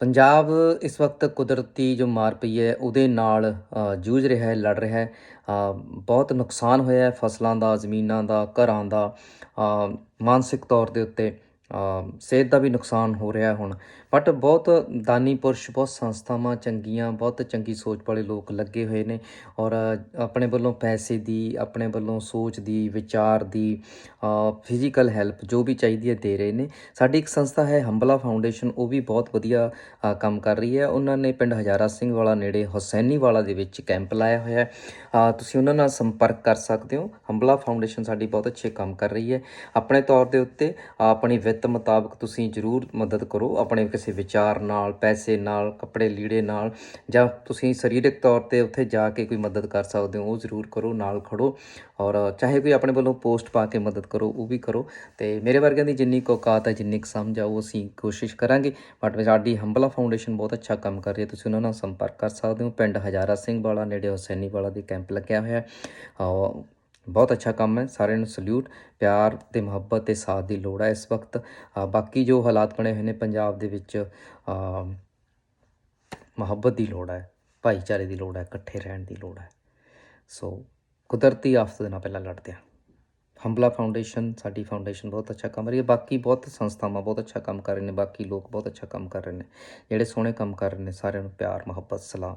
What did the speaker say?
ਪੰਜਾਬ ਇਸ ਵਕਤ ਕੁਦਰਤੀ ਜੋ ਮਾਰ ਪਈ ਹੈ, ਉਹਦੇ ਨਾਲ ਜੂਝ ਰਿਹਾ ਹੈ, ਲੜ ਰਿਹਾ ਹੈ। ਬਹੁਤ ਨੁਕਸਾਨ ਹੋਇਆ ਹੈ ਫਸਲਾਂ ਦਾ, ਜ਼ਮੀਨਾਂ ਦਾ, ਘਰਾਂ ਦਾ ਮਾਨਸਿਕ ਤੌਰ ਦੇ ਉੱਤੇ। ਸਿਹਤ ਦਾ ਵੀ ਨੁਕਸਾਨ ਹੋ ਰਿਹਾ ਹੁਣ। ਬਟ ਬਹੁਤ ਦਾਨੀ ਪੁਰਸ਼, ਬਹੁਤ ਸੰਸਥਾਵਾਂ ਚੰਗੀਆਂ, ਬਹੁਤ ਚੰਗੀ ਸੋਚ ਵਾਲੇ ਲੋਕ ਲੱਗੇ ਹੋਏ ਨੇ ਔਰ ਆਪਣੇ ਵੱਲੋਂ ਪੈਸੇ ਦੀ, ਆਪਣੇ ਵੱਲੋਂ ਸੋਚ ਦੀ, ਵਿਚਾਰ ਦੀ ਫਿਜ਼ੀਕਲ ਹੈਲਪ ਜੋ ਵੀ ਚਾਹੀਦੀ ਹੈ ਦੇ ਰਹੇ ਨੇ। ਸਾਡੀ ਇੱਕ ਸੰਸਥਾ ਹੈ ਹੰਬਲਾ ਫਾਊਂਡੇਸ਼ਨ, ਉਹ ਵੀ ਬਹੁਤ ਵਧੀਆ ਕੰਮ ਕਰ ਰਹੀ ਹੈ। ਉਹਨਾਂ ਨੇ ਪਿੰਡ ਹਜ਼ਾਰਾ ਸਿੰਘ ਵਾਲਾ ਨੇੜੇ ਹੁਸੈਨੀ ਵਾਲਾ ਦੇ ਵਿੱਚ ਕੈਂਪ ਲਾਇਆ ਹੋਇਆ ਹੈ। ਤੁਸੀਂ ਉਹਨਾਂ ਨਾਲ ਸੰਪਰਕ ਕਰ ਸਕਦੇ ਹੋ। ਹੰਬਲਾ ਫਾਊਂਡੇਸ਼ਨ ਸਾਡੀ ਬਹੁਤ ਅੱਛੇ ਕੰਮ ਕਰ ਰਹੀ ਹੈ। ਆਪਣੇ ਤੌਰ ਦੇ ਉੱਤੇ ਆਪਣੀ ਵਿੱਤ ਮੁਤਾਬਕ ਤੁਸੀਂ ਜ਼ਰੂਰ ਮਦਦ ਕਰੋ ਆਪਣੇ ਕਿਸੇ ਵਿਚਾਰ ਨਾਲ, ਪੈਸੇ ਨਾਲ, ਕੱਪੜੇ ਲੀੜੇ ਨਾਲ, ਜਾਂ ਤੁਸੀਂ ਸਰੀਰਕ ਤੌਰ ਤੇ ਉੱਥੇ ਜਾ ਕੇ ਕੋਈ ਮਦਦ ਕਰ ਸਕਦੇ ਹੋ, ਉਹ ਜ਼ਰੂਰ ਕਰੋ, ਨਾਲ ਖੜੋ ਔਰ ਚਾਹੇ ਕੋਈ ਆਪਣੇ ਵੱਲੋਂ ਪੋਸਟ ਪਾ ਕੇ ਮਦਦ ਕਰੋ, ਉਹ ਵੀ ਕਰੋ। ਤੇ ਮੇਰੇ ਵਰਗਿਆਂ ਦੀ ਜਿੰਨੀ ਕੁ ਔਕਾਤ ਹੈ, ਜਿੰਨੀ ਕੁ ਸਮਝ ਆ, ਉਹ ਅਸੀਂ ਕੋਸ਼ਿਸ਼ ਕਰਾਂਗੇ। ਬਟ ਸਾਡੀ ਹੰਬਲਾ ਫਾਊਂਡੇਸ਼ਨ ਬਹੁਤ ਅੱਛਾ ਕੰਮ ਕਰ ਰਹੀ ਹੈ, ਤੁਸੀਂ ਉਹਨਾਂ ਨਾਲ ਸੰਪਰਕ ਕਰ ਸਕਦੇ ਹੋ। ਪਿੰਡ ਹਜ਼ਾਰਾ ਸਿੰਘ ਵਾਲਾ, ਨੇੜੇ ਹੁਸੈਨੀ ਵਾਲਾ ਦੀ ਕੈਂਪ ਲੱਗਿਆ ਹੋਇਆ ਹੈ। ਬਹੁਤ ਅੱਛਾ ਕੰਮ ਹੈ, ਸਾਰਿਆਂ ਨੂੰ ਸਲੂਟ, ਪਿਆਰ ਤੇ ਮੁਹੱਬਤ ਤੇ ਸਾਥ ਦੀ ਲੋੜ ਹੈ ਇਸ ਵਕਤ। ਬਾਕੀ ਜੋ ਹਾਲਾਤ ਬਣੇ ਹੋਏ ਨੇ ਪੰਜਾਬ ਦੇ ਵਿੱਚ ਮੁਹੱਬਤ ਦੀ ਲੋੜ ਹੈ, ਭਾਈਚਾਰੇ ਦੀ ਲੋੜ ਹੈ, ਇਕੱਠੇ ਰਹਿਣ ਦੀ ਲੋੜ ਹੈ। ਸੋ ਕੁਦਰਤੀ ਆਫਤ ਦੇ ਨਾਲ ਪਹਿਲਾਂ ਲੜਦੇ ਹਾਂ। ਹੰਬਲਾ ਫਾਊਂਡੇਸ਼ਨ, ਸਾਡੀ ਫਾਊਂਡੇਸ਼ਨ ਬਹੁਤ ਅੱਛਾ ਕੰਮ ਰਹੀ ਹੈ। ਬਾਕੀ ਬਹੁਤ ਸੰਸਥਾਵਾਂ ਬਹੁਤ ਅੱਛਾ ਕੰਮ ਕਰ ਰਹੇ ਨੇ, ਬਾਕੀ ਲੋਕ ਬਹੁਤ ਅੱਛਾ ਕੰਮ ਕਰ ਰਹੇ ਨੇ, ਜਿਹੜੇ ਸੋਹਣੇ ਕੰਮ ਕਰ ਰਹੇ ਨੇ, ਸਾਰਿਆਂ ਨੂੰ ਪਿਆਰ, ਮੁਹੱਬਤ, ਸਲਾਮ।